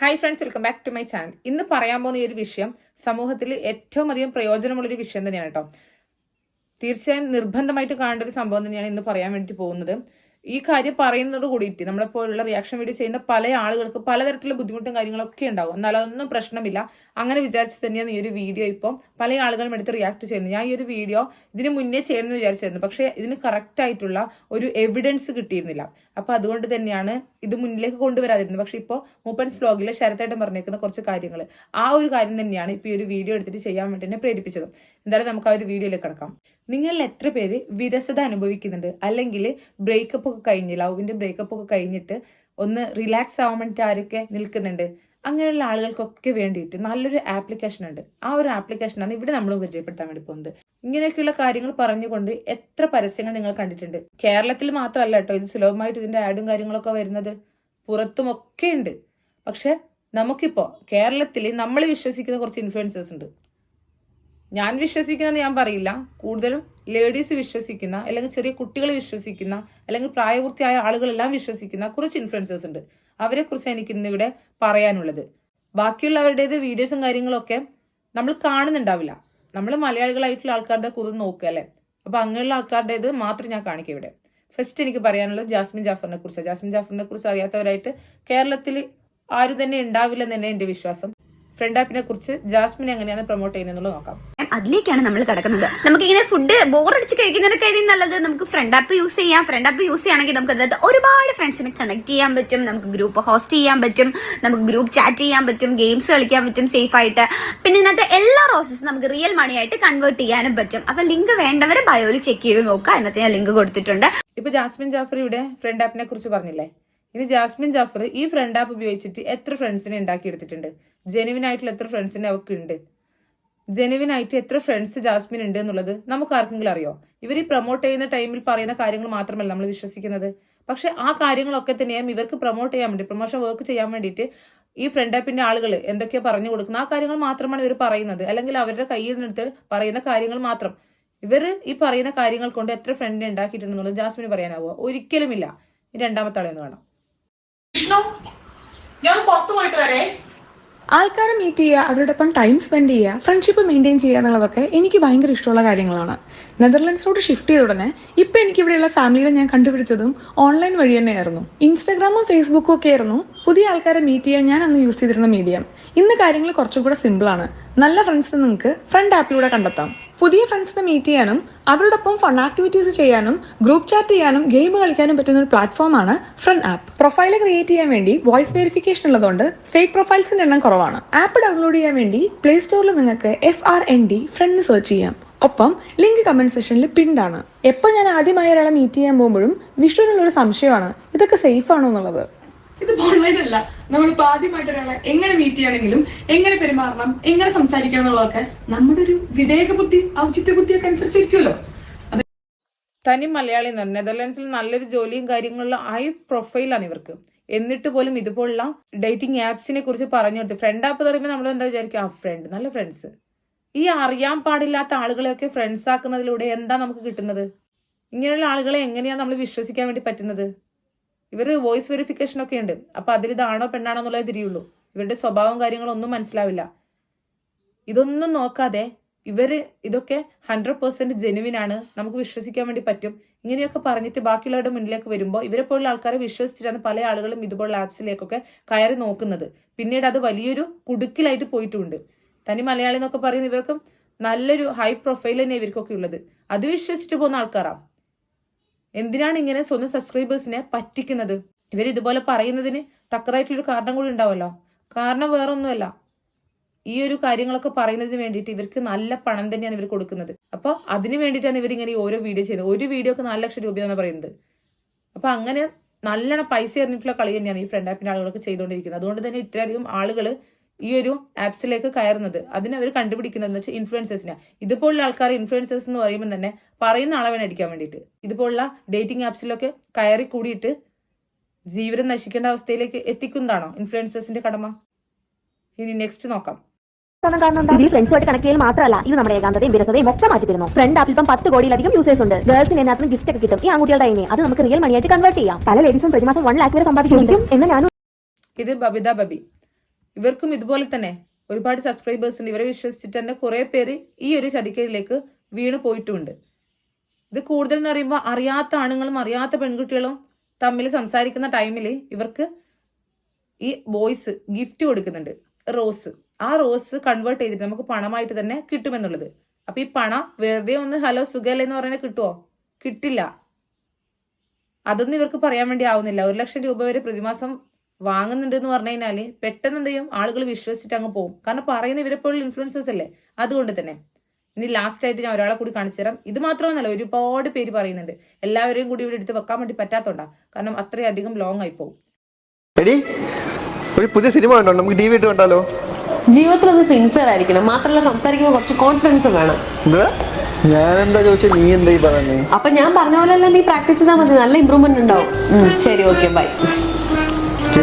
Hi friends welcome back to my channel ഇന്ന് പറയാൻ പോകുന്ന ഈ ഒരു വിഷയം സമൂഹത്തിൽ ഏറ്റവും അധികം പ്രയോജനമുള്ളൊരു വിഷയം തന്നെയാണ് കേട്ടോ. തീർച്ചയായും നിർബന്ധമായിട്ട് കാണേണ്ട ഒരു സംഭവം തന്നെയാണ് ഇന്ന് പറയാൻ വേണ്ടി പോകുന്നത്. ഈ കാര്യം പറയുന്നതോട് കൂടിയിട്ട് നമ്മളെപ്പോലുള്ള റിയാക്ഷൻ വീഡിയോ ചെയ്യുന്ന പല ആളുകൾക്ക് പലതരത്തിലുള്ള ബുദ്ധിമുട്ടും കാര്യങ്ങളൊക്കെ ഉണ്ടാവും. എന്നാലും അതൊന്നും പ്രശ്നമില്ല. അങ്ങനെ വിചാരിച്ച് തന്നെയാണ് ഈ ഒരു വീഡിയോ ഇപ്പം പല ആളുകളും എടുത്ത് റിയാക്ട് ചെയ്യുന്നത്. ഞാൻ ഈ ഒരു വീഡിയോ ഇതിന് മുന്നേ ചെയ്യണമെന്ന് വിചാരിച്ചിരുന്നു. പക്ഷേ ഇതിന് കറക്റ്റ് ആയിട്ടുള്ള ഒരു എവിഡൻസ് കിട്ടിയിരുന്നില്ല. അപ്പോൾ അതുകൊണ്ട് തന്നെയാണ് ഇത് മുന്നിലേക്ക് കൊണ്ടുവരാതിരുന്നത്. പക്ഷേ ഇപ്പോൾ മൂപ്പൻ സ്ലോഗിലെ ശരത്തായിട്ട് പറഞ്ഞേക്കുന്ന കുറച്ച് കാര്യങ്ങൾ ആ ഒരു കാര്യം തന്നെയാണ് ഇപ്പോൾ ഈ ഒരു വീഡിയോ എടുത്തിട്ട് ചെയ്യാൻ വേണ്ടി എന്നെ പ്രേരിപ്പിച്ചത്. എന്തായാലും നമുക്ക് ആ ഒരു വീഡിയോയിലേക്ക് കിടക്കാം. നിങ്ങളിൽ എത്ര പേര് വിരസത അനുഭവിക്കുന്നുണ്ട്? അല്ലെങ്കിൽ ബ്രേക്കപ്പ് ഒക്കെ കഴിഞ്ഞ് ലവിന്റെ ബ്രേക്കപ്പ് ഒക്കെ കഴിഞ്ഞിട്ട് ഒന്ന് റിലാക്സ് ആവാൻ വേണ്ടിയിട്ട് ആരൊക്കെ നിൽക്കുന്നുണ്ട്? അങ്ങനെയുള്ള ആളുകൾക്കൊക്കെ വേണ്ടിയിട്ട് നല്ലൊരു ആപ്ലിക്കേഷൻ ഉണ്ട്. ആ ഒരു ആപ്ലിക്കേഷനാണ് ഇവിടെ നമ്മൾ പരിചയപ്പെടുത്താൻ വേണ്ടി പോകുന്നത്. ഇങ്ങനെയൊക്കെയുള്ള കാര്യങ്ങൾ പറഞ്ഞുകൊണ്ട് എത്ര പരസ്യങ്ങൾ നിങ്ങൾ കണ്ടിട്ടുണ്ട്? കേരളത്തിൽ മാത്രമല്ല കേട്ടോ ഇത് സുലഭമായിട്ട് ഇതിന്റെ ആഡും കാര്യങ്ങളൊക്കെ വരുന്നത്. പുറത്തുമൊക്കെ ഉണ്ട്. പക്ഷെ നമുക്കിപ്പോ കേരളത്തിൽ നമ്മൾ വിശ്വസിക്കുന്ന കുറച്ച് ഇൻഫ്ലുവൻസേഴ്സ് ഉണ്ട്. ഞാൻ വിശ്വസിക്കുന്നത് ഞാൻ പറയില്ല. കൂടുതലും ലേഡീസ് വിശ്വസിക്കുന്ന അല്ലെങ്കിൽ ചെറിയ കുട്ടികൾ വിശ്വസിക്കുന്ന അല്ലെങ്കിൽ പ്രായപൂർത്തിയായ ആളുകളെല്ലാം വിശ്വസിക്കുന്ന കുറച്ച് ഇൻഫ്ലുവൻസേഴ്സ് ഉണ്ട്. അവരെ കുറിച്ച് എനിക്ക് ഇന്നിവിടെ പറയാനുള്ളത്. ബാക്കിയുള്ളവരുടേത് വീഡിയോസും കാര്യങ്ങളൊക്കെ നമ്മൾ കാണുന്നുണ്ടാവില്ല. നമ്മൾ മലയാളികളായിട്ടുള്ള ആൾക്കാരുടെ കുറിച്ച് നോക്കുക അല്ലേ? അപ്പോൾ അങ്ങനെയുള്ള ആൾക്കാരുടേത് മാത്രം ഞാൻ കാണിക്കാം ഇവിടെ. ഫസ്റ്റ് എനിക്ക് പറയാനുള്ളത് ജാസ്മിൻ ജാഫറിനെ കുറിച്ച് ജാസ്മിൻ ജാഫറിനെ കുറിച്ച് അറിയാത്തവരായിട്ട് കേരളത്തിൽ ആരും തന്നെ ഉണ്ടാവില്ലെന്ന് തന്നെ എന്റെ വിശ്വാസം. ഫ്രണ്ട് ആപ്പിനെ കുറിച്ച് ജാസ്മിൻ എങ്ങനെയാണ് പ്രൊമോട്ട് ചെയ്യുന്നത് നോക്കാം. അതിലേക്കാണ് നമ്മൾ കിടക്കുന്നത്. നമുക്ക് ഇങ്ങനെ ഫുഡ് ബോറടിച്ച് കഴിക്കുന്നതിനൊക്കെ നല്ലത് നമുക്ക് ഫ്രണ്ട് ആപ്പ് യൂസ് ചെയ്യാം. ഫ്രണ്ട് ആപ്പ് യൂസ് ചെയ്യുകയാണെങ്കിൽ നമുക്ക് അതിനകത്ത് ഒരുപാട് ഫ്രണ്ട്സിനെ കണക്ട് ചെയ്യാൻ പറ്റും. നമുക്ക് ഗ്രൂപ്പ് ഹോസ്റ്റ് ചെയ്യാൻ പറ്റും. നമുക്ക് ഗ്രൂപ്പ് ചാറ്റ് ചെയ്യാൻ പറ്റും. ഗെയിംസ് കളിക്കാൻ പറ്റും സേഫ് ആയിട്ട്. പിന്നെ ഇതിനകത്ത് എല്ലാ റോസസ് നമുക്ക് റിയൽ മണി ആയിട്ട് കൺവേർട്ട് ചെയ്യാനും പറ്റും. അപ്പൊ ലിങ്ക് വേണ്ടവരെ ബയോയിൽ ചെക്ക് ചെയ്ത് നോക്കുക. അതിനകത്ത് ഞാൻ ലിങ്ക് കൊടുത്തിട്ടുണ്ട്. ഇപ്പൊ ജാസ്മിൻ ജാഫർ ഇവിടെ ഫ്രണ്ട് ആപ്പിനെ കുറിച്ച് പറഞ്ഞില്ലേ? ഇനി ജാസ്മിൻ ജാഫർ ഈ ഫ്രണ്ട് ആപ്പ് ഉപയോഗിച്ചിട്ട് എത്ര ഫ്രണ്ട്സിനെ ഉണ്ടാക്കിയെടുത്തിട്ടുണ്ട്? എടുത്തിട്ടുണ്ട് ആയിട്ടുള്ള എത്ര ഫ്രണ്ട്സിനെ അവർക്ക് ഉണ്ട്? ജെനുവിൻ ആയിട്ട് എത്ര ഫ്രണ്ട്സ് ജാസ്മിൻ ഉണ്ട് എന്നുള്ളത് നമുക്ക് ആർക്കെങ്കിലും അറിയോ? ഇവർ ഈ പ്രൊമോട്ട് ചെയ്യുന്ന ടൈമിൽ പറയുന്ന കാര്യങ്ങൾ മാത്രമല്ല നമ്മൾ വിശ്വസിക്കുന്നത്. പക്ഷെ ആ കാര്യങ്ങളൊക്കെ തന്നെയും ഇവർക്ക് പ്രൊമോട്ട് ചെയ്യാൻ വേണ്ടി പ്രൊമോഷൻ വർക്ക് ചെയ്യാൻ വേണ്ടിയിട്ട് ഈ ഫ്രണ്ട് ആപ്പിന്റെ ആളുകൾ എന്തൊക്കെയാ പറഞ്ഞു കൊടുക്കുന്ന ആ കാര്യങ്ങൾ മാത്രമാണ് ഇവർ പറയുന്നത്. അല്ലെങ്കിൽ അവരുടെ കയ്യിൽ നിന്നെടുത്ത് പറയുന്ന കാര്യങ്ങൾ മാത്രം. ഇവർ ഈ പറയുന്ന കാര്യങ്ങൾ കൊണ്ട് എത്ര ഫ്രണ്ട് ഉണ്ടാക്കിയിട്ടുണ്ടെന്നുള്ളത് ജാസ്മിന് പറയാനാവോ? ഒരിക്കലുമില്ല. രണ്ടാമത്തെ ആളെന്ന് വേണം വിഷ്ണു ഞാൻ പുറത്തു പോയിട്ട് വരേ. ആൾക്കാരെ മീറ്റ് ചെയ്യുക അവരോടൊപ്പം ടൈം സ്പെൻഡ് ചെയ്യുക ഫ്രണ്ട്ഷിപ്പ് മെയിന്റെയിൻ ചെയ്യുക എന്നുള്ളതൊക്കെ എനിക്ക് ഭയങ്കര ഇഷ്ടമുള്ള കാര്യങ്ങളാണ്. നെതർലൻഡ്സിലോട്ട് ഷിഫ്റ്റ് ചെയ്ത ഉടനെ ഇപ്പം എനിക്ക് ഇവിടെയുള്ള ഫാമിലിയെ ഞാൻ കണ്ടുപിടിച്ചതും ഓൺലൈൻ വഴി തന്നെയായിരുന്നു. ഇൻസ്റ്റാഗ്രാമും ഫേസ്ബുക്കും ഒക്കെ ആയിരുന്നു പുതിയ ആൾക്കാരെ മീറ്റ് ചെയ്യാൻ ഞാൻ അന്ന് യൂസ് ചെയ്തിരുന്ന മീഡിയം ഇന്ന് കാര്യങ്ങൾ കുറച്ചുകൂടെ സിമ്പിളാണ് നല്ല ഫ്രണ്ട്സിനെ നിങ്ങൾക്ക് ഫ്രണ്ട് ആപ്പിലൂടെ കണ്ടെത്താം. പുതിയ ഫ്രണ്ട്സിനെ മീറ്റ് ചെയ്യാനും അവരോടൊപ്പം ഫൺ ആക്ടിവിറ്റീസ് ചെയ്യാനും ഗ്രൂപ്പ് ചാറ്റ് ചെയ്യാനും ഗെയിം കളിക്കാനും പറ്റുന്ന ഒരു പ്ലാറ്റ്ഫോമാണ് ഫ്രണ്ട് ആപ്പ് പ്രൊഫൈൽ ക്രിയേറ്റ് ചെയ്യാൻ വേണ്ടി വോയിസ് വെരിഫിക്കേഷൻ ഉള്ളതുകൊണ്ട് ഫേക്ക് പ്രൊഫൈൽസിന്റെ എണ്ണം കുറവാണ്. ആപ്പ് ഡൗൺലോഡ് ചെയ്യാൻ വേണ്ടി പ്ലേ സ്റ്റോറിൽ നിങ്ങൾക്ക് F R N D friend search ചെയ്യാം. ഒപ്പം ലിങ്ക് കമന്റ് സെഷനിൽ പിൻഡാണ് എപ്പോൾ ഞാൻ ആദ്യമായി ഒരാളെ മീറ്റ് ചെയ്യാൻ പോകുമ്പോഴും വിഷ്ണുവിനുള്ള ഒരു സംശയമാണ്. ഇതൊക്കെ സേഫ് ആണോ എന്നുള്ളത്? ഇത് ഓൺലൈൻ അല്ല. നമ്മളിപ്പോ ആദ്യമായിട്ട് ഒരാളെ എങ്ങനെ മീറ്റ് ചെയ്യണമെങ്കിലും എങ്ങനെ പെരുമാറണം എങ്ങനെ സംസാരിക്കണം എന്നുള്ളതൊക്കെ നമ്മുടെ ഒരു വിവേക ബുദ്ധി ഔചിത്യ ബുദ്ധിയൊക്കെ അനുസരിച്ചിരിക്കുമല്ലോ. തനി മലയാളി എന്ന് നെതർലാൻഡ്സിൽ നല്ലൊരു ജോലിയും കാര്യങ്ങളുള്ള ഹൈ പ്രൊഫൈലാണ് ഇവർക്ക്. എന്നിട്ട് പോലും ഇതുപോലുള്ള ഡേറ്റിംഗ് ആപ്സിനെ കുറിച്ച് പറഞ്ഞു കൊടുത്ത് ഫ്രണ്ട് ആപ്പ് പറയുമ്പോൾ നമ്മൾ എന്താ വിചാരിക്കുക? ആ ഫ്രണ്ട് നല്ല ഫ്രണ്ട്സ് ഈ അറിയാൻ പാടില്ലാത്ത ആളുകളെയൊക്കെ ഫ്രണ്ട്സ് ആക്കുന്നതിലൂടെ എന്താ നമുക്ക് കിട്ടുന്നത്? ഇങ്ങനെയുള്ള ആളുകളെ എങ്ങനെയാണ് നമ്മൾ വിശ്വസിക്കാൻ വേണ്ടി പറ്റുന്നത്? ഇവർ വോയിസ് വെരിഫിക്കേഷൻ ഒക്കെ ഉണ്ട്. അപ്പൊ അതിൽ ഇതാണോ പെണ്ണാണോ എന്നുള്ളത് തിരിയുള്ളൂ. ഇവരുടെ സ്വഭാവം കാര്യങ്ങളും ഒന്നും മനസ്സിലാവില്ല. ഇതൊന്നും നോക്കാതെ ഇവർ ഇതൊക്കെ ഹൺഡ്രഡ് പെർസെന്റ് ജെനുവിൻ ആണ്. നമുക്ക് വിശ്വസിക്കാൻ വേണ്ടി പറ്റും. ഇങ്ങനെയൊക്കെ പറഞ്ഞിട്ട് ബാക്കിയുള്ളവരുടെ മുന്നിലേക്ക് വരുമ്പോൾ ഇവരെ പോലുള്ള ആൾക്കാരെ വിശ്വസിച്ചിട്ടാണ് പല ആളുകളും ഇതുപോലുള്ള ആപ്സിലേക്കൊക്കെ കയറി നോക്കുന്നത്. പിന്നീട് അത് വലിയൊരു കുടുക്കിലായിട്ട് പോയിട്ടുണ്ട്. തനി മലയാളി എന്നൊക്കെ പറയുന്ന ഇവർക്കും നല്ലൊരു ഹൈ പ്രൊഫൈൽ തന്നെ ഇവർക്കൊക്കെ ഉള്ളത്. അത് വിശ്വസിച്ചിട്ട് പോകുന്ന ആൾക്കാരാണ് എന്തിനാണ് ഇങ്ങനെ സ്വന്തം സബ്സ്ക്രൈബേഴ്സിനെ പറ്റിക്കുന്നത്? ഇവർ ഇതുപോലെ പറയുന്നതിന് തക്കതായിട്ടുള്ളൊരു കാരണം കൂടി ഉണ്ടാവുമല്ലോ കാരണം വേറൊന്നുമല്ല. ഈ ഒരു കാര്യങ്ങളൊക്കെ പറയുന്നതിന് വേണ്ടിയിട്ട് ഇവർക്ക് നല്ല പണം തന്നെയാണ് ഇവർ കൊടുക്കുന്നത്. അപ്പോൾ അതിന് വേണ്ടിയിട്ടാണ് ഈ ഓരോ വീഡിയോ ചെയ്യുന്നത്. ഒരു വീഡിയോക്ക് നാല് ലക്ഷം രൂപയാണ് പറയുന്നത്. അപ്പോൾ അങ്ങനെ നല്ലോണം പൈസ എറിഞ്ഞിട്ടുള്ള കളി തന്നെയാണ് ഈ ഫ്രണ്ട് ആപ്പിന്റെ ആളുകളൊക്കെ ചെയ്തുകൊണ്ടിരിക്കുന്നത്. അതുകൊണ്ട് തന്നെ ഇത്രയധികം ആളുകൾ ഈ ഒരു ആപ്സിലേക്ക് കയറുന്നത്. അതിന് അവർ കണ്ടുപിടിക്കുന്നത് എന്ന് വെച്ചാൽ ഇൻഫ്ലുവൻസേഴ്സിനെ ഇതുപോലുള്ള ആൾക്കാർ ഇൻഫ്ലുവൻസേഴ്സ് എന്ന് പറയുമ്പോൾ തന്നെ പറയുന്ന ആളെ വേണം അടിക്കാൻ വേണ്ടിയിട്ട്. ഇതുപോലുള്ള ഡേറ്റിംഗ് ആപ്സിലൊക്കെ കയറി കൂടിയിട്ട് ജീവിതം നശിക്കേണ്ട അവസ്ഥയിലേക്ക് എത്തിക്കുന്നതാണോ ഇൻഫ്ലുവൻസേഴ്സിന്റെ കടമ? ഇനി നെക്സ്റ്റ് നോക്കാം. ഇതിൽ ഫ്രണ്ട്സുമായിട്ട് കണക്ട് ചെയ്യൽ മാത്രമല്ല ഇത് നമ്മുടെ ഏകാന്തതയും വിരസതയും ഒക്കെ മാറ്റി തരുന്നു. ഫ്രണ്ട് ആപ്പിൽ ഇപ്പം പത്ത് കോടിയിലധികം യൂസേഴ്സ് ഉണ്ട്. ഗേൾസിന് അതിനകത്ത് ഗിഫ്റ്റ് ഒക്കെ കിട്ടും. ഈ ആൺകുട്ടികളുടെ കയ്യിൽ അത് നമുക്ക് റിയൽ മണിയായിട്ട് കൺവേർട്ട് ചെയ്യാം. പല ലേഡീസും പ്രതിമാസം വൺ ലാക്ക് വരെ സമ്പാദിക്കുന്നുണ്ട്. എന്ന് ഞാനും ഇത് ബബിത ബബി. ഇവർക്കും ഇതുപോലെ തന്നെ ഒരുപാട് സബ്സ്ക്രൈബേഴ്സ് ഉണ്ട്. ഇവരെ വിശ്വസിച്ചിട്ട് തന്നെ കുറേ പേര് ഈ ഒരു ചതിക്കയിലേക്ക് വീണ് പോയിട്ടുമുണ്ട് ഇത് കൂടുതൽ എന്ന് പറയുമ്പോൾ അറിയാത്ത ആണുങ്ങളും അറിയാത്ത പെൺകുട്ടികളും തമ്മിൽ സംസാരിക്കുന്ന ടൈമിൽ ഇവർക്ക് ഈ ബോയ്സ് ഗിഫ്റ്റ് കൊടുക്കുന്നുണ്ട്. റോസ് ആ റോസ് കൺവേർട്ട് ചെയ്തിട്ട് നമുക്ക് പണമായിട്ട് തന്നെ കിട്ടുമെന്നുള്ളത്. അപ്പൊ ഈ പണം വെറുതെ ഒന്ന് ഹലോ സുഖല്ലേ എന്ന് പറയുന്നത് കിട്ടുമോ കിട്ടില്ല. അതൊന്നും ഇവർക്ക് പറയാൻ വേണ്ടി ആവുന്നില്ല. ഒരു ലക്ഷം രൂപ വരെ പ്രതിമാസം വാങ്ങുന്നുണ്ട് എന്ന് പറഞ്ഞു കഴിഞ്ഞാൽ പെട്ടെന്ന് എന്ത് ചെയ്യും? ആളുകൾ വിശ്വസിച്ചിട്ട് അങ്ങ് പോകും. കാരണം പറയുന്ന ഇവരെപ്പോഴുള്ള ഇൻഫ്ലുവൻസേഴ്സ് അല്ലേ? അതുകൊണ്ട് തന്നെ. ഇനി ലാസ്റ്റ് ആയിട്ട് ഞാൻ ഒരാളെ കൂടി കാണിച്ചു തരാം. ഇത് മാത്രമൊന്നുമല്ല ഒരുപാട് പേര് പറയുന്നുണ്ട്. എല്ലാവരെയും കൂടി ഇവിടെ എടുത്ത് വെക്കാൻ വേണ്ടി പറ്റാത്തോണ്ടാ. കാരണം അത്രയധികം ലോങ് ആയി പോകും. ഒരു പുതിയ സിനിമ ഉണ്ടോ നമുക്ക് ടി വി ഇട്ട് കണ്ടാലോ? ജീവിതത്തിൽ ഒന്ന് സിൻസിയർ ആയിരിക്കണം. മാത്രമല്ല സംസാരിക്കുമ്പോൾ കുറച്ച് കോൺഫിഡൻസ് വേണം. എന്താ ഞാനെന്താ ചോദിച്ചാൽ നീ എന്താ ഈ പറഞ്ഞേ അപ്പൊ ഞാൻ പറഞ്ഞ പോലെ നീ പ്രാക്ടീസ് ചെയ്താൽ മതി. നല്ല ഇമ്പ്രൂവ്മെന്റ് ഉണ്ടാവും. ശരി ഓക്കെ ബൈ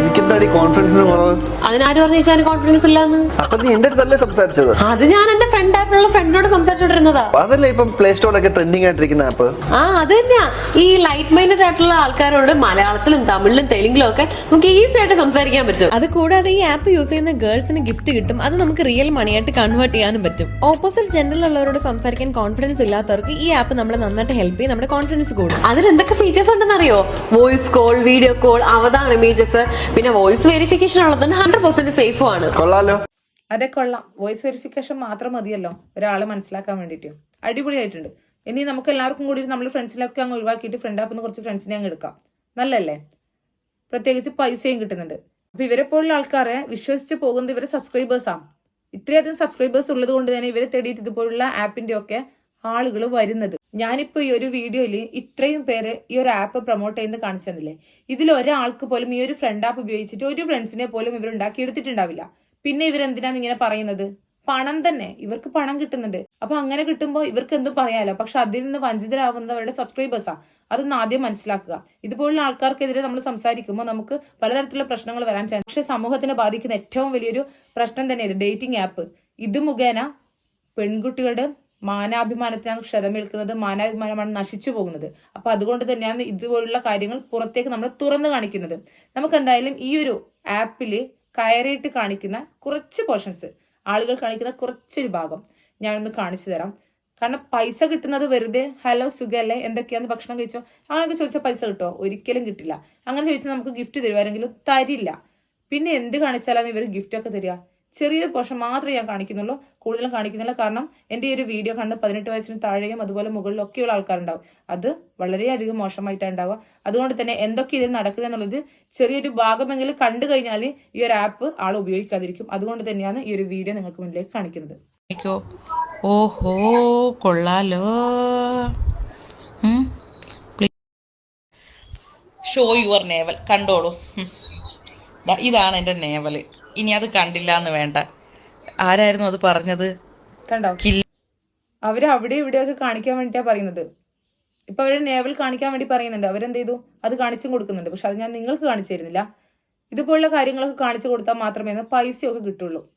എനിക്കെന്താടി കോൺഫിഡൻസ് കുറവ്? അതിനാര് പറഞ്ഞു വെച്ചാൽ കോൺഫിഡൻസ് ഇല്ലാന്ന്? അപ്പൊ നീ എന്റെ അടുത്തല്ലേ സംസാരിച്ചത്? അത് ഞാൻ എന്റെ ഫ്രണ്ട് ആയിട്ടുള്ള ഫ്രണ്ടിനോട് സംസാരിച്ചോണ്ടിരുന്നതാ. അതല്ലേ ഇപ്പം പ്ലേ സ്റ്റോറിലൊക്കെ ട്രെൻഡിങ് ആയിട്ടിരിക്കുന്ന ആപ്പ് ആ അത് തന്നെയാ. ഈ ലൈറ്റ് മൈൻഡഡ് ആയിട്ടുള്ള ആൾക്കാരോട് മലയാളത്തിലും തമിഴിലും തെലുങ്കിലും ഒക്കെ നമുക്ക് ഈസി ആയിട്ട് സംസാരിക്കാൻ പറ്റും. അത് കൂടാതെ ഈ ആപ്പ് യൂസ് ചെയ്യുന്ന ഗേൾസിന് ഗിഫ്റ്റ് കിട്ടും. അത് നമുക്ക് റിയൽ മണി ആയിട്ട് കൺവേർട്ട് ചെയ്യാനും പറ്റും. ഓപ്പോസിറ്റ് ജെൻഡറിലുള്ളവരോട് സംസാരിക്കാൻ കോൺഫിഡൻസ് ഇല്ലാത്തവർക്ക് ഈ ആപ്പ് നമ്മളെ നന്നായിട്ട് ഹെൽപ്പ് ചെയ്യും. നമ്മുടെ കോൺഫിഡൻസ് കൂടും. അതിൽ എന്തൊക്കെ ഫീച്ചേഴ്സ് ഉണ്ടെന്ന് അറിയോ voice call video call avatar images പിന്നെ വോയിസ് വെരിഫിക്കേഷൻ ഉള്ളതുകൊണ്ട് ഹൺഡ്രഡ് പെർസെന്റ് സേഫും ആണ് കൊള്ളാലോ. അതെ കൊള്ളാം. വോയിസ് വെരിഫിക്കേഷൻ മാത്രം മതിയല്ലോ. ഒരാൾ മനസ്സിലാക്കാൻ വേണ്ടിയിട്ട്. അടിപൊളിയായിട്ടുണ്ട്. ഇനി നമുക്ക് എല്ലാവർക്കും കൂടി നമ്മൾ ഫ്രണ്ട്സിലൊക്കെ അങ്ങ് ഒഴിവാക്കിയിട്ട് ഫ്രണ്ട് ആപ്പിൽ നിന്ന് കുറച്ച് ഫ്രണ്ട്സിനെ അങ്ങ് എടുക്കാം. നല്ലല്ലേ പ്രത്യേകിച്ച് പൈസയും കിട്ടുന്നുണ്ട്. അപ്പൊ ഇവരെ പോലുള്ള ആൾക്കാരെ വിശ്വസിച്ച് പോകുന്നത് ഇവരെ സബ്സ്ക്രൈബേഴ്സാണ് ഇത്രയധികം സബ്സ്ക്രൈബേഴ്സ് ഉള്ളത് കൊണ്ട് തന്നെ ഇവരെ തേടിയിട്ട് ഇതുപോലുള്ള ആപ്പിന്റെ ഒക്കെ ആളുകൾ വരുന്നത്. ഞാനിപ്പോ ഈ ഒരു വീഡിയോയിൽ ഇത്രയും പേര് ഈ ഒരു ആപ്പ് പ്രൊമോട്ട് ചെയ്യുന്നത് കാണിച്ചു തന്നില്ലേ ഇതിൽ ഒരാൾക്ക് പോലും ഈ ഒരു ഫ്രണ്ട് ആപ്പ് ഉപയോഗിച്ചിട്ട് ഒരു ഫ്രണ്ട്സിനെ പോലും ഇവർ ഉണ്ടാക്കി എടുത്തിട്ടുണ്ടാവില്ല. പിന്നെ ഇവരെന്തിനാണ് ഇങ്ങനെ പറയുന്നത്? പണം തന്നെ. ഇവർക്ക് പണം കിട്ടുന്നുണ്ട്. അപ്പൊ അങ്ങനെ കിട്ടുമ്പോൾ ഇവർക്ക് എന്തും പറയാലോ? പക്ഷെ അതിൽ നിന്ന് വഞ്ചിതരാവുന്നത് അവരുടെ സബ്സ്ക്രൈബേഴ്സാണ് അതൊന്ന് ആദ്യം മനസ്സിലാക്കുക. ഇതുപോലുള്ള ആൾക്കാർക്കെതിരെ നമ്മൾ സംസാരിക്കുമ്പോൾ നമുക്ക് പലതരത്തിലുള്ള പ്രശ്നങ്ങൾ വരാൻ ചാൻസ് പക്ഷെ സമൂഹത്തിനെ ബാധിക്കുന്ന ഏറ്റവും വലിയൊരു പ്രശ്നം തന്നെ ഇത്. ഡേറ്റിംഗ് ആപ്പ് ഇത് മുഖേന പെൺകുട്ടികളുടെ മാനാഭിമാനത്തിനാണ് ക്ഷതമേൽക്കുന്നത്. മാനാഭിമാനമാണ് നശിച്ചു പോകുന്നത്. അപ്പൊ അതുകൊണ്ട് തന്നെയാണ് ഇതുപോലുള്ള കാര്യങ്ങൾ പുറത്തേക്ക് നമ്മൾ തുറന്നു കാണിക്കുന്നത്. നമുക്ക് എന്തായാലും ഈ ഒരു ആപ്പിൽ കയറിയിട്ട് കാണിക്കുന്ന കുറച്ച് പോർഷൻസ് ആളുകൾ കാണിക്കുന്ന കുറച്ചൊരു ഭാഗം ഞാനൊന്ന് കാണിച്ചു തരാം. കാരണം പൈസ കിട്ടുന്നത് വെറുതെ ഹലോ സുഖല്ലേ? എന്തൊക്കെയാന്ന് ഭക്ഷണം കഴിച്ചോ? അങ്ങനെയൊക്കെ ചോദിച്ചാൽ പൈസ കിട്ടോ? ഒരിക്കലും കിട്ടില്ല. അങ്ങനെ ചോദിച്ചാൽ നമുക്ക് ഗിഫ്റ്റ് തരുമായിരുന്നെങ്കിലും തരില്ല. പിന്നെ എന്ത് കാണിച്ചാലാണ് ഇവർ ഗിഫ്റ്റൊക്കെ തരിക? ചെറിയൊരു പോർഷൻ മാത്രമേ ഞാൻ കാണിക്കുന്നുള്ളൂ. കൂടുതലും കാണിക്കുന്നില്ല. കാരണം എന്റെ ഈ ഒരു വീഡിയോ കണ്ട് പതിനെട്ട് വയസ്സിന് താഴെയും അതുപോലെ മുകളിലും ഒക്കെയുള്ള ആൾക്കാരുണ്ടാവും. അത് വളരെയധികം മോശമായിട്ടാണ് ഉണ്ടാവുക. അതുകൊണ്ട് തന്നെ എന്തൊക്കെ ഇതിൽ നടക്കുക എന്നുള്ളത് ചെറിയൊരു ഭാഗമെങ്കിലും കണ്ടു കഴിഞ്ഞാൽ ഈ ഒരു ആപ്പ് ആൾ ഉപയോഗിക്കാതിരിക്കും. അതുകൊണ്ട് തന്നെയാണ് ഈ ഒരു വീഡിയോ നിങ്ങൾക്ക് മുന്നിലേക്ക് കാണിക്കുന്നത് ോ. ഓഹോ കൊള്ളാലോ. ഷോ യുവർ നേവൽ കണ്ടോളൂ. ഇതാണ് എന്റെ നേവൽ ഇനി അത് കണ്ടില്ല എന്ന് വേണ്ട. ആരായിരുന്നു അത് പറഞ്ഞത്? കണ്ടോ? അവർ അവർ അവിടെ ഇവിടെയൊക്കെ കാണിക്കാൻ വേണ്ടിയിട്ടാണ് പറയുന്നത്. ഇപ്പൊ അവർ നേവൽ കാണിക്കാൻ വേണ്ടി പറയുന്നുണ്ട്. അവരെന്ത് ചെയ്തു? അത് കാണിച്ചും കൊടുക്കുന്നുണ്ട്. പക്ഷെ അത് ഞാൻ നിങ്ങൾക്ക് കാണിച്ചു തരുന്നില്ല ഇതുപോലുള്ള കാര്യങ്ങളൊക്കെ കാണിച്ചു കൊടുത്താൽ മാത്രമേ പൈസയൊക്കെ കിട്ടുള്ളൂ.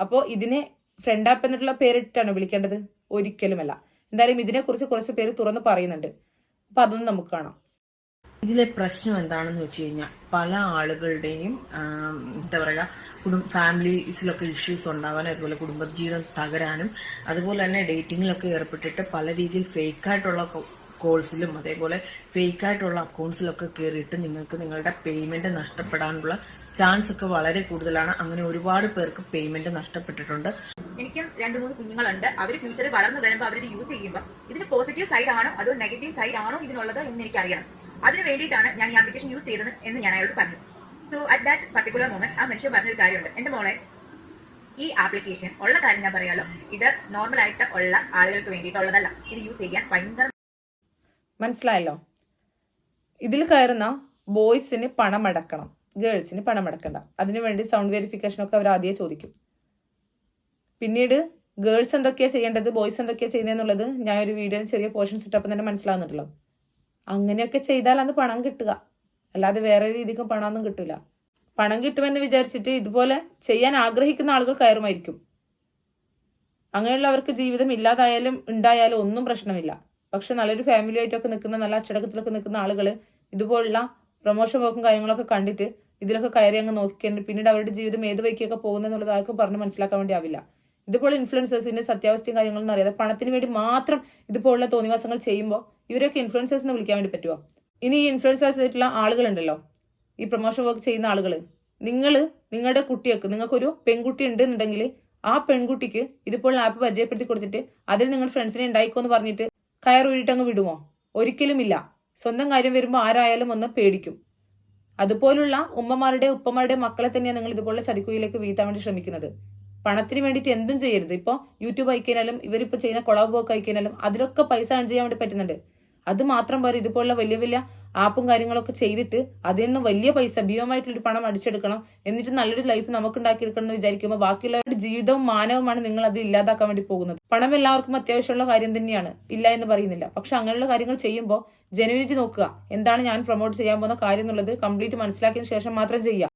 അപ്പോൾ ഇതിനെ ഫ്രണ്ട് ആപ്പ് എന്നിട്ടുള്ള പേരിട്ടാണ് വിളിക്കേണ്ടത്? ഒരിക്കലുമല്ല. എന്തായാലും ഇതിനെക്കുറിച്ച് കുറച്ച് പേര് തുറന്ന് പറയുന്നുണ്ട്. അപ്പൊ അതൊന്നും നമുക്ക് കാണാം. ഇതിലെ പ്രശ്നം എന്താണെന്ന് വെച്ച് കഴിഞ്ഞാൽ പല ആളുകളുടെയും എന്താ പറയുക കുടുംബ ഫാമിലീസിലൊക്കെ ഇഷ്യൂസ് ഉണ്ടാവാനും അതുപോലെ കുടുംബജീവിതം തകരാനും അതുപോലെ തന്നെ ഡേറ്റിങ്ങിലൊക്കെ ഏർപ്പെട്ടിട്ട് പല രീതിയിൽ ഫേക്കായിട്ടുള്ള കോൾസിലും അതേപോലെ ഫേക്കായിട്ടുള്ള അക്കൗണ്ട്സിലൊക്കെ കയറിയിട്ട് നിങ്ങൾക്ക് നിങ്ങളുടെ പേയ്മെന്റ് നഷ്ടപ്പെടാനുള്ള ചാൻസ് ഒക്കെ വളരെ കൂടുതലാണ്. അങ്ങനെ ഒരുപാട് പേർക്ക് പേയ്മെന്റ് നഷ്ടപ്പെട്ടിട്ടുണ്ട്. എനിക്കും രണ്ട് മൂന്ന് കുഞ്ഞുങ്ങളുണ്ട്. അവർ ഫ്യൂച്ചറിൽ വളർന്നു വരുമ്പോൾ അവരിത് യൂസ് ചെയ്യുമ്പോൾ ഇതിന് പോസിറ്റീവ് സൈഡ് ആണോ അതോ നെഗറ്റീവ് സൈഡ് ആണോ ഇതിനുള്ളത് എന്ന് എനിക്ക് അറിയണം അതിന് വേണ്ടിയിട്ടാണ് ഞാൻ ഈ ആപ്ലിക്കേഷൻ യൂസ് ചെയ്തത് എന്ന് ഞാൻ അയാളോട് പറഞ്ഞു. So at that particular moment ആ മനുഷ്യൻ പറഞ്ഞൊരു കാര്യമുണ്ട്. എന്റെ മോളെ ഈ ആപ്ലിക്കേഷൻ ഉള്ള കാര്യം ഞാൻ പറയാലോ. ഇത് നോർമൽ ആയിട്ട് ഉള്ള ആളുകൾക്ക് വേണ്ടിയിട്ടുള്ളതല്ല. ഇത് യൂസ് ചെയ്യാൻ ഭയങ്കര മനസ്സിലായല്ലോ? ഇതിൽ കയറുന്ന ബോയ്സിന് പണം അടക്കണം. ഗേൾസിന് പണം അടക്കണ്ട. അതിനുവേണ്ടി സൗണ്ട് വെരിഫിക്കേഷൻ ഒക്കെ അവർ ആദ്യമേ ചോദിക്കും. പിന്നീട് ഗേൾസ് എന്തൊക്കെയാണ് ചെയ്യേണ്ടത്? ബോയ്സ് എന്തൊക്കെയാണ് ചെയ്യുന്നതെന്നുള്ളത് ഞാൻ ഒരു വീഡിയോ ചെറിയ പോർഷൻ സെറ്റപ്പ് തന്നെ മനസ്സിലാവുന്നുണ്ടല്ലോ. അങ്ങനെയൊക്കെ ചെയ്താൽ അന്ന് പണം കിട്ടുക. അല്ലാതെ വേറെ രീതിക്കും പണമൊന്നും കിട്ടില്ല പണം കിട്ടുമെന്ന് വിചാരിച്ചിട്ട് ഇതുപോലെ ചെയ്യാൻ ആഗ്രഹിക്കുന്ന ആളുകൾ കയറുമായിരിക്കും. അങ്ങനെയുള്ളവർക്ക് ജീവിതം ഇല്ലാതായാലും ഉണ്ടായാലും ഒന്നും പ്രശ്നമില്ല. പക്ഷെ നല്ലൊരു ഫാമിലി ആയിട്ടൊക്കെ നിൽക്കുന്ന നല്ല അച്ചടക്കത്തിലൊക്കെ നിൽക്കുന്ന ആളുകൾ ഇതുപോലുള്ള പ്രൊമോഷൻ വർക്കും കാര്യങ്ങളൊക്കെ കണ്ടിട്ട് ഇതിലൊക്കെ കയറി അങ്ങ് നോക്കിയാൽ പിന്നീട് അവരുടെ ജീവിതം ഏത് വഴിക്കൊക്കെ പോകുന്നതെന്നുള്ളത് ആർക്കും പറഞ്ഞ് മനസ്സിലാക്കാൻ വേണ്ടി ആവില്ല. ഇതുപോലെ ഇൻഫ്ലുവൻസേഴ്സിന്റെ സത്യാവസ്ഥയും കാര്യങ്ങളൊന്നും അറിയാതെ പണത്തിന് വേണ്ടി മാത്രം ഇതുപോലുള്ള തോന്നിവാസങ്ങൾ ചെയ്യുമ്പോൾ ഇവരൊക്കെ ഇൻഫ്ലുവൻസേഴ്സ് എന്ന് വിളിക്കാൻ വേണ്ടി പറ്റുമോ ഇനി ഈ ഇൻഫ്ലുവൻസേഴ്സ് ആയിട്ടുള്ള ആളുകളുണ്ടല്ലോ. ഈ പ്രൊമോഷൻ വർക്ക് ചെയ്യുന്ന ആളുകൾ നിങ്ങൾ നിങ്ങളുടെ കുട്ടികൾക്ക് നിങ്ങൾക്കൊരു പെൺകുട്ടി ഉണ്ടെന്നുണ്ടെങ്കിൽ ആ പെൺകുട്ടിക്ക് ഇതുപോലുള്ള ആപ്പ് പരിചയപ്പെടുത്തി കൊടുത്തിട്ട് അതിൽ നിങ്ങൾ ഫ്രണ്ട്സിനെ ഉണ്ടായിക്കോ എന്ന് പറഞ്ഞിട്ട് അങ്ങ് വിടുമോ? ഒരിക്കലുമില്ല സ്വന്തം കാര്യം വരുമ്പോൾ ആരായാലും ഒന്ന് പേടിക്കും. അതുപോലുള്ള ഉമ്മമാരുടെ ഉപ്പമാരുടെ മക്കളെ തന്നെയാണ് നിങ്ങൾ ഇതുപോലുള്ള ചതിക്കുയിലേക്ക് വീഴ്ത്താൻ വേണ്ടി ശ്രമിക്കുന്നത്. പണത്തിന് വേണ്ടിയിട്ട് എന്തും ചെയ്യരുത്. ഇപ്പോൾ യൂട്യൂബ് അയക്കാനാലും ഇവരിപ്പോൾ ചെയ്യുന്ന കൊളാബ് വർക്ക് അയക്കാനാലും അതിലൊക്കെ പൈസ ഏൺ ചെയ്യാൻ വേണ്ടി പറ്റുന്നുണ്ട്. അത് മാത്രം പോരാ ഇതുപോലുള്ള വലിയ വലിയ ആപ്പും കാര്യങ്ങളൊക്കെ ചെയ്തിട്ട് അതിൽ നിന്ന് വലിയ പൈസ ഭീമമായിട്ടുള്ളൊരു പണം അടിച്ചെടുക്കണം എന്നിട്ട് നല്ലൊരു ലൈഫ് നമുക്ക് ഉണ്ടാക്കിയെടുക്കണം എന്ന് വിചാരിക്കുമ്പോൾ ബാക്കിയുള്ളവരുടെ ജീവിതവും മാനവുമാണ് നിങ്ങൾ അത് ഇല്ലാതാക്കാൻ വേണ്ടി പോകുന്നത്. പണം എല്ലാവർക്കും അത്യാവശ്യമുള്ള കാര്യം തന്നെയാണ്. ഇല്ല എന്ന് പറയുന്നില്ല. പക്ഷെ അങ്ങനെയുള്ള കാര്യങ്ങൾ ചെയ്യുമ്പോൾ ജെനുവിനിറ്റി നോക്കുക. എന്താണ് ഞാൻ പ്രൊമോട്ട് ചെയ്യാൻ പോകുന്ന കാര്യം എന്നുള്ളത് കംപ്ലീറ്റ് മനസ്സിലാക്കിയതിന് ശേഷം മാത്രം ചെയ്യുക.